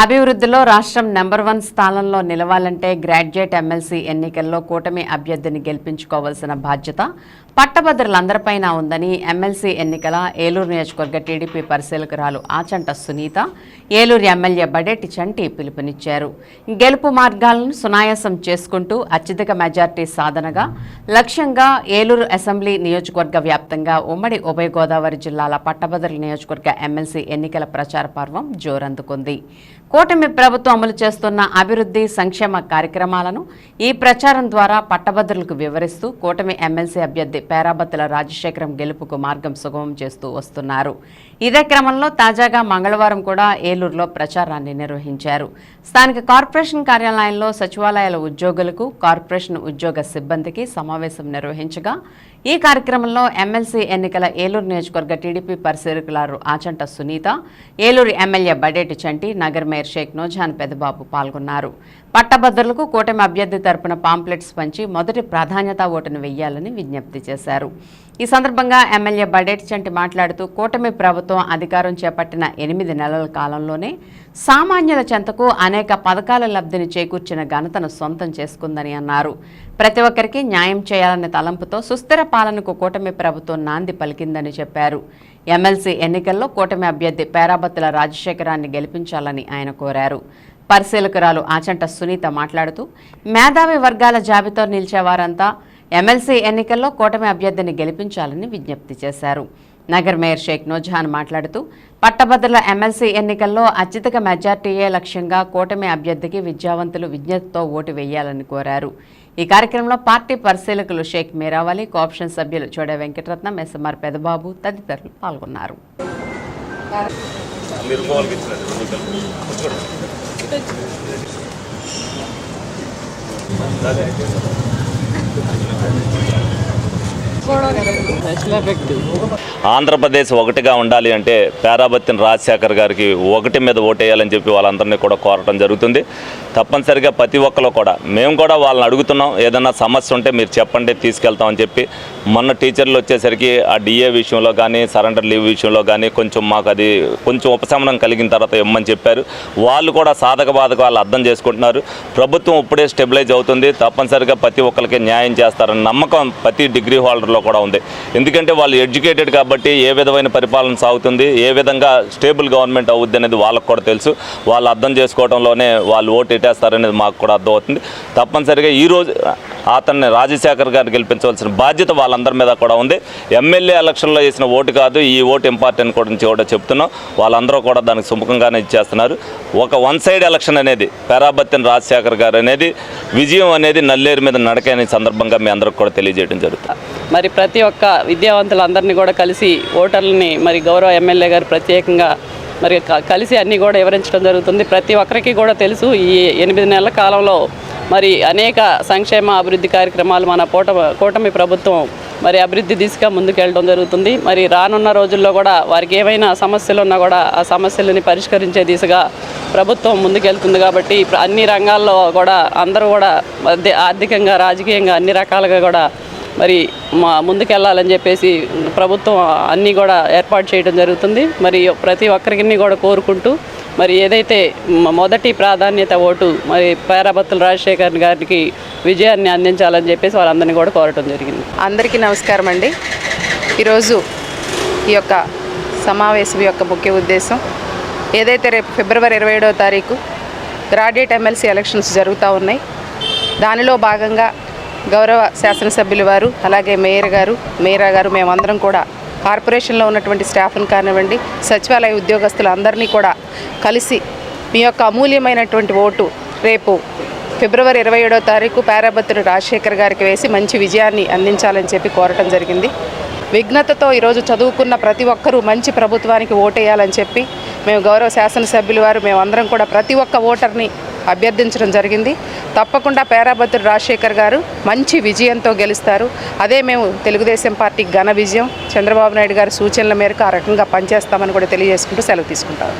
అభివృద్ధిలో రాష్ట్రం number one స్థానంలో నిలవాలంటే గ్రాడ్యుయేట్ ఎమ్మెల్సీ ఎన్నికల్లో కూటమి అభ్యర్థిని గెలిపించుకోవాల్సిన బాధ్యత పట్టభద్రులందరిపైన ఉందని ఎమ్మెల్సీ ఎన్నికల ఏలూరు నియోజకవర్గ టీడీపీ పరిశీలకురాలు ఆచంట సునీత ఏలూరు ఎమ్మెల్యే బడేటి చంటి పిలుపునిచ్చారు. గెలుపు మార్గాలను సునాయాసం చేసుకుంటూ అత్యధిక మెజార్టీ సాధనగా లక్ష్యంగా ఏలూరు అసెంబ్లీ నియోజకవర్గ వ్యాప్తంగా ఉమ్మడి ఉభయ గోదావరి జిల్లాల పట్టభద్రుల నియోజకవర్గ ఎమ్మెల్సీ ఎన్నికల ప్రచార పర్వం జోరందుకుంది. కూటమి ప్రభుత్వం అమలు చేస్తున్న అభివృద్ధి సంక్షేమ కార్యక్రమాలను ఈ ప్రచారం ద్వారా పట్టభద్రులకు వివరిస్తూ కూటమి ఎమ్మెల్సీ అభ్యర్థి పేరాబత్తుల రాజశేఖరం గెలుపుకు మార్గం సుగమం చేస్తూ వస్తున్నారు. ఇదే క్రమంలో తాజాగా మంగళవారం కూడా ఏలూరులో ప్రచారాన్ని నిర్వహించారు. స్థానిక కార్పొరేషన్ కార్యాలయంలో సచివాలయాల ఉద్యోగులకు కార్పొరేషన్ ఉద్యోగ సిబ్బందికి సమావేశం నిర్వహించగా ఈ కార్యక్రమంలో ఎమ్మెల్సీ ఎన్నికల ఏలూరు నియోజకవర్గ టీడీపీ పరిశీలకులారు ఆచంట సునీత ఏలూరు ఎమ్మెల్యే బడేటి చంటి నగర్ మేయర్ షేక్ నోజాన్ పెదబాబు పాల్గొన్నారు. పట్టభద్రులకు కూటమి అభ్యర్థి తరపున పాంప్లెట్స్ పంచి మొదటి ప్రాధాన్యత ఓటును వెయ్యాలని విజ్ఞప్తి చేశారు. ఈ సందర్భంగా ఎమ్మెల్యే బడేటి చంటి మాట్లాడుతూ కూటమి ప్రభుత్వం అధికారం చేపట్టిన ఎనిమిది నెలల కాలంలోనే సామాన్యుల చెంతకు అనేక పథకాల లబ్ధిని చేకూర్చిన ఘనతను సొంతం చేసుకుందని అన్నారు. ప్రతి ఒక్కరికి న్యాయం చేయాలనే తలంపుతో సుస్థిర పాలనకు కూటమి ప్రభుత్వం నాంది పలికిందని చెప్పారు. ఎమ్మెల్సీ ఎన్నికల్లో కూటమి అభ్యర్థి పేరాబత్తుల రాజశేఖరాన్ని గెలిపించాలని ఆయన కోరారు. పరిశీలకురాలు ఆచంట సునీత మాట్లాడుతూ మేధావి వర్గాల జాబితా నిలిచేవారంతా ఎమ్మెల్సీ ఎన్నికల్లో కూటమి అభ్యర్థిని గెలిపించాలని విజ్ఞప్తి చేశారు. నగర్ మేయర్ షేక్ నోజహాన్ మాట్లాడుతూ పట్టభద్రుల ఎమ్మెల్సీ ఎన్నికల్లో అత్యధిక మెజార్టీయే లక్ష్యంగా కూటమి అభ్యర్థికి విద్యావంతులు విజ్ఞతతో ఓటు వేయాలని కోరారు. ఈ కార్యక్రమంలో పార్టీ పరిశీలకులు షేక్ మీరావలి కోఆప్షన్ సభ్యులు చోడ వెంకటరత్నం ఎస్ఎంఆర్ పెదబాబు తదితరులు పాల్గొన్నారు. Thank you. ఆంధ్రప్రదేశ్ ఒకటిగా ఉండాలి అంటే పేరాబత్తిన రాజశేఖర్ గారికి ఒకటి మీద ఓటేయాలని చెప్పి వాళ్ళందరినీ కూడా కోరటం జరుగుతుంది. తప్పనిసరిగా ప్రతి ఒక్కరు కూడా మేము కూడా వాళ్ళని అడుగుతున్నాం ఏదైనా సమస్య ఉంటే మీరు చెప్పండి తీసుకెళ్తామని చెప్పి. మొన్న టీచర్లు వచ్చేసరికి ఆ డిఏ విషయంలో కానీ సరెండర్ లీవ్ విషయంలో కానీ కొంచెం మాకు అది కొంచెం ఉపశమనం కలిగిన తర్వాత ఇమ్మని చెప్పారు. వాళ్ళు కూడా సాధక బాధక వాళ్ళు అర్థం చేసుకుంటున్నారు. ప్రభుత్వం ఇప్పుడే స్టెబిలైజ్ అవుతుంది. తప్పనిసరిగా ప్రతి ఒక్కరికి న్యాయం చేస్తారని నమ్మకం ప్రతి డిగ్రీ హోల్డర్లో కూడా ఉంది. ఎందుకంటే వాళ్ళు ఎడ్యుకేటెడ్ కాబట్టి ఏ విధమైన పరిపాలన సాగుతుంది ఏ విధంగా స్టేబుల్ గవర్నమెంట్ అవుద్ది అనేది వాళ్ళకు కూడా తెలుసు. వాళ్ళు అర్థం చేసుకోవడంలోనే వాళ్ళు ఓటు ఎట్టేస్తారనేది మాకు కూడా అర్థమవుతుంది. తప్పనిసరిగా ఈరోజు అతన్ని రాజశేఖర్ గారిని గెలిపించవలసిన బాధ్యత వాళ్ళందరి మీద కూడా ఉంది. ఎమ్మెల్యే ఎలక్షన్లో వేసిన ఓటు కాదు ఈ ఓటు ఇంపార్టెంట్ కూడా నుంచి కూడా చెప్తున్నాం. వాళ్ళందరూ కూడా దానికి సుముఖంగానే ఇచ్చేస్తున్నారు. ఒక వన్ సైడ్ ఎలక్షన్ అనేది పేరాబత్తిన రాజశేఖర్ గారు అనేది విజయం అనేది నల్లేరు మీద నడకనే సందర్భంగా మీ అందరికి కూడా తెలియజేయడం జరుగుతుంది. మరి ప్రతి ఒక్క విద్యావంతులందరినీ కూడా కలిసి ఓటర్లని మరి గౌరవ ఎమ్మెల్యే గారు ప్రత్యేకంగా మరి క- కలిసి అన్నీ కూడా వివరించడం జరుగుతుంది. ప్రతి ఒక్కరికి కూడా తెలుసు ఈ ఎనిమిది నెలల కాలంలో మరి అనేక సంక్షేమ అభివృద్ధి కార్యక్రమాలు మన కూట కూటమి ప్రభుత్వం మరి అభివృద్ధి దిశగా ముందుకెళ్ళడం జరుగుతుంది. మరి రానున్న రోజుల్లో కూడా వారికి ఏమైనా సమస్యలు ఉన్నా కూడా ఆ సమస్యలని పరిష్కరించే దిశగా ప్రభుత్వం ముందుకెళ్తుంది కాబట్టి అన్ని రంగాల్లో కూడా అందరూ కూడా మధ్య ఆర్థికంగా రాజకీయంగా అన్ని రకాలుగా కూడా మరి మా ముందుకెళ్ళాలని చెప్పేసి ప్రభుత్వం అన్నీ కూడా ఏర్పాటు చేయడం జరుగుతుంది. మరి ప్రతి ఒక్కరికి కూడా కోరుకుంటూ మరి ఏదైతే మొదటి ప్రాధాన్యత ఓటు మరి పేరాబత్తుల రాజశేఖర్ గారికి విజయాన్ని అందించాలని చెప్పేసి వాళ్ళందరినీ కూడా కోరటం జరిగింది. అందరికీ నమస్కారం అండి. ఈరోజు ఈ యొక్క సమావేశం యొక్క ముఖ్య ఉద్దేశం ఏదైతే రేపు ఫిబ్రవరి ఇరవై ఏడవ తారీఖు గ్రాడ్యుయేట్ ఎమ్మెల్సీ ఎలక్షన్స్ జరుగుతూ ఉన్నాయి. దానిలో భాగంగా గౌరవ శాసనసభ్యులు వారు అలాగే మేయర్ గారు మేయరా గారు మేమందరం కూడా కార్పొరేషన్లో ఉన్నటువంటి స్టాఫ్ని కానివ్వండి సచివాలయ ఉద్యోగస్తులు అందరినీ కూడా కలిసి మీ యొక్క అమూల్యమైనటువంటి ఓటు రేపు ఫిబ్రవరి ఇరవై ఏడో తారీఖు పారాభత్తుడు రాజశేఖర్ గారికి వేసి మంచి విజయాన్ని అందించాలని చెప్పి కోరటం జరిగింది. విఘ్నతతో ఈరోజు చదువుకున్న ప్రతి ఒక్కరూ మంచి ప్రభుత్వానికి ఓటేయాలని చెప్పి మేము గౌరవ శాసనసభ్యులు వారు మేమందరం కూడా ప్రతి ఒక్క ఓటర్ని అభ్యర్థించడం జరిగింది. తప్పకుండా పేరాభద్రుడు రాజశేఖర్ గారు మంచి విజయంతో గెలుస్తారు. అదే మేము తెలుగుదేశం పార్టీ ఘన విజయం. చంద్రబాబు నాయుడు గారి సూచనల మేరకు ఆ రకంగా పనిచేస్తామని కూడా తెలియజేసుకుంటూ సెలవు తీసుకుంటాము.